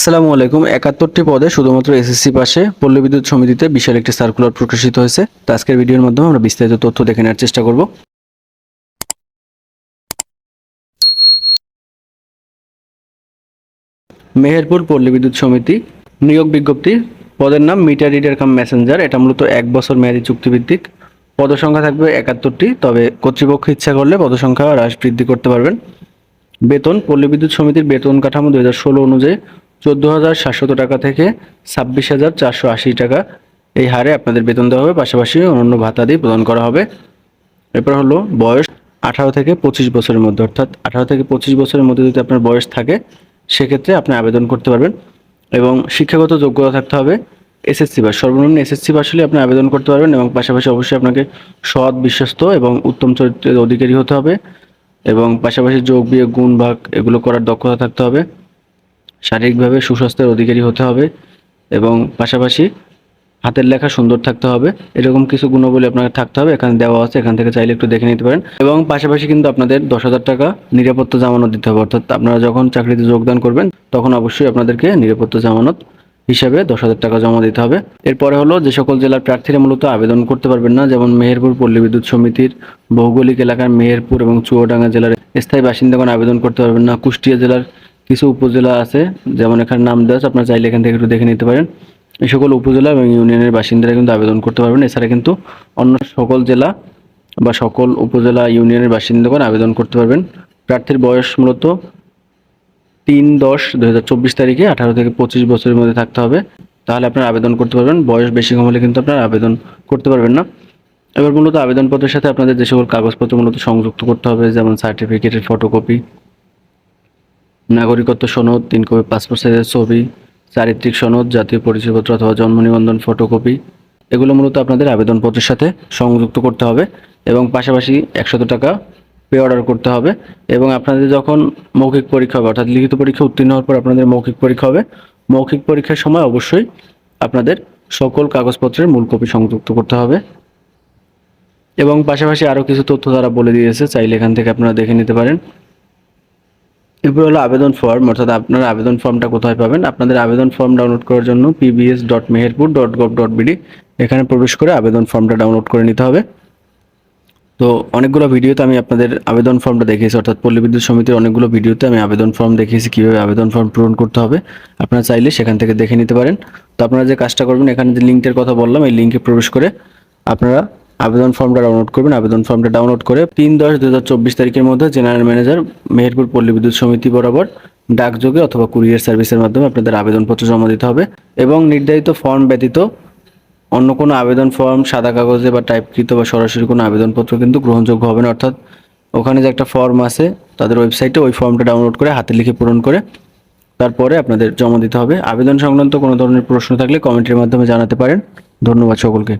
আসসালামু আলাইকুম। একাত্তরটি পদে শুধুমাত্র এসএসসি পাশে পল্লী বিদ্যুৎ সমিতিতে বিশাল একটি সার্কুলার প্রকাশিত হয়েছে। তো আজকের ভিডিওর মাধ্যমে আমরা বিস্তারিত তথ্য দেখে নেওয়ার চেষ্টা করব। মেহেরপুর পল্লী বিদ্যুৎ সমিতি নিয়োগ বিজ্ঞপ্তি পদের নাম মিটার রিডার কাম মেসেঞ্জার এটা মূলত এক বছর মেয়াদী চুক্তিভিত্তিক। পদসংখ্যা থাকবে একাত্তরটি, তবে কর্তৃপক্ষ ইচ্ছা করলে পদসংখ্যা হ্রাস বৃদ্ধি করতে পারবেন। বেতন, পল্লী বিদ্যুৎ সমিতির বেতন কাঠামো দুই হাজার ষোলো অনুযায়ী চোদ্দ হাজার সাতশত টাকা থেকে ছাব্বিশ হাজার চারশো আশি টাকা এই হারে আপনাদের বেতন দেওয়া হবে। পাশাপাশি অন্যান্য ভাতা দিয়ে প্রদান করা হবে। এরপর হলো বয়স আঠারো থেকে পঁচিশ বছরের মধ্যে, অর্থাৎ আঠারো থেকে পঁচিশ বছরের মধ্যে যদি আপনার বয়স থাকে, সেক্ষেত্রে আপনি আবেদন করতে পারবেন এবং শিক্ষাগত যোগ্যতা থাকতে হবে এসএসসি পাস। সর্বনিম্ন এসএসসি পাস হলে আপনি আবেদন করতে পারবেন এবং পাশাপাশি অবশ্যই আপনাকে সৎ, বিশ্বস্ত এবং উত্তম চরিত্রের অধিকারী হতে হবে এবং পাশাপাশি যোগ বিয়োগ, গুণ, ভাগ এগুলো করার দক্ষতা থাকতে হবে। শারীরিকভাবে সুস্বাস্থ্যের অধিকারী হতে হবে এবং পাশাপাশি হাতের লেখা সুন্দর থাকতে হবে। এরকম কিছু গুণাবলী আপনাকে থাকতে হবে। এখানে দেওয়া আছে, এখান থেকে চাইলে একটু দেখে নিতে পারেন। এবং পাশাপাশি কিন্তু আপনাদের দশ হাজার টাকা নিরাপত্তা জামানত দিতে হবে। অর্থাৎ আপনারা যখন চাকরিতে যোগদান করবেন, তখন অবশ্যই আপনাদেরকে নিরাপত্তা জামানত হিসাবে দশ হাজার টাকা জমা দিতে হবে। এরপরে হলো, যে সকল জেলার প্রার্থীরা মূলত আবেদন করতে পারবেন না, যেমন মেহেরপুর পল্লী বিদ্যুৎ সমিতির, ভৌগোলিক এলাকার মেহেরপুর এবং চুয়াডাঙ্গা জেলার স্থায়ী বাসিন্দাগণ আবেদন করতে পারবেন না, কুষ্টিয়া জেলার কিছু উপজেলা আছে, যেমন এখানে নাম দেওয়া আছে আপনারা চাইলে এখান থেকে একটু দেখে নিতে পারেন। এই সকল উপজেলা এবং ইউনিয়নের বাসিন্দারা কিন্তু আবেদন করতে পারবেন। এছাড়া কিন্তু অন্য সকল জেলা বা সকল উপজেলা ইউনিয়নের বাসিন্দাগণ আবেদন করতে পারবেন। প্রার্থীর বয়স মূলত তিন দশ দু তারিখে, আঠারো থেকে পঁচিশ বছরের মধ্যে থাকতে হবে। তাহলে আপনারা আবেদন করতে পারবেন। বয়স বেশি কম হলে কিন্তু আপনারা আবেদন করতে পারবেন না। এবার মূলত আবেদনপত্রের সাথে আপনাদের যে সকল কাগজপত্র মূলত সংযুক্ত করতে হবে, যেমন সার্টিফিকেটের ফটোকপি নাগরিকত্ব সনদ, তিন কপি পাসপোর্ট সাইজের ছবি, চারিত্রিক সনদ, জাতীয় পরিচয়পত্র অথবা জন্ম নিবন্ধন ফটোকপি এগুলো মূলত আপনাদের আবেদনপত্রের সাথে সংযুক্ত করতে হবে এবং পাশাপাশি একশত টাকা পে অর্ডার করতে হবে এবং আপনাদের যখন মৌখিক পরীক্ষা হবে, অর্থাৎ লিখিত পরীক্ষা উত্তীর্ণ হওয়ার পর আপনাদের মৌখিক পরীক্ষা হবে, মৌখিক পরীক্ষার সময় অবশ্যই আপনাদের সকল কাগজপত্রের মূল কপি সংযুক্ত করতে হবে। এবং পাশাপাশি আরও কিছু তথ্য তারা বলে দিয়েছে, চাইলে এখান থেকে আপনারা দেখে নিতে পারেন। এরপর হলো আবেদন ফর্ম অর্থাৎ আপনার আবেদন ফর্মটা কোথায় পাবেন? আপনাদের আবেদন ফর্ম ডাউনলোড করার জন্য PBS dot Meherpur dot gov dot BD এখানে প্রবেশ করে আবেদন ফর্মটা ডাউনলোড করে নিতে হবে। তো অনেকগুলো ভিডিওতে আমি আপনাদের আবেদন ফর্মটা দেখিয়েছি, অর্থাৎ পল্লী বিদ্যুৎ সমিতির অনেকগুলো ভিডিওতে আমি আবেদন ফর্ম দেখিয়েছি, কীভাবে আবেদন ফর্ম পূরণ করতে হবে। আপনারা চাইলে সেখান থেকে দেখে নিতে পারেন। তো আপনারা যে কাজটা করবেন, এখানে যে লিঙ্কের কথা বললাম, এই লিঙ্কে প্রবেশ করে আপনারা আবেদন ফর্মটা ডাউনলোড করবেন। আবেদন ফর্মটা ডাউনলোড করে তিন দশ দু তারিখের মধ্যে জেনারেল ম্যানেজার মেহেরপুর পল্লী বিদ্যুৎ সমিতি বরাবর ডাকযোগে অথবা কুরিয়ার সার্ভিসের মাধ্যমে আপনাদের আবেদনপত্র জমা দিতে হবে এবং নির্ধারিত ফর্ম ব্যতীত অন্য কোনো আবেদন ফর্ম সাদা কাগজে বা টাইপকৃত বা সরাসরি কোনো আবেদনপত্র কিন্তু গ্রহণযোগ্য হবে না। অর্থাৎ ওখানে যে একটা ফর্ম আছে, তাদের ওয়েবসাইটে ওই ফর্মটা ডাউনলোড করে হাতে লিখে পূরণ করে তারপরে আপনাদের জমা দিতে হবে। আবেদন সংক্রান্ত কোনো ধরনের প্রশ্ন থাকলে কমেন্টের মাধ্যমে জানাতে পারেন। ধন্যবাদ সকলকে।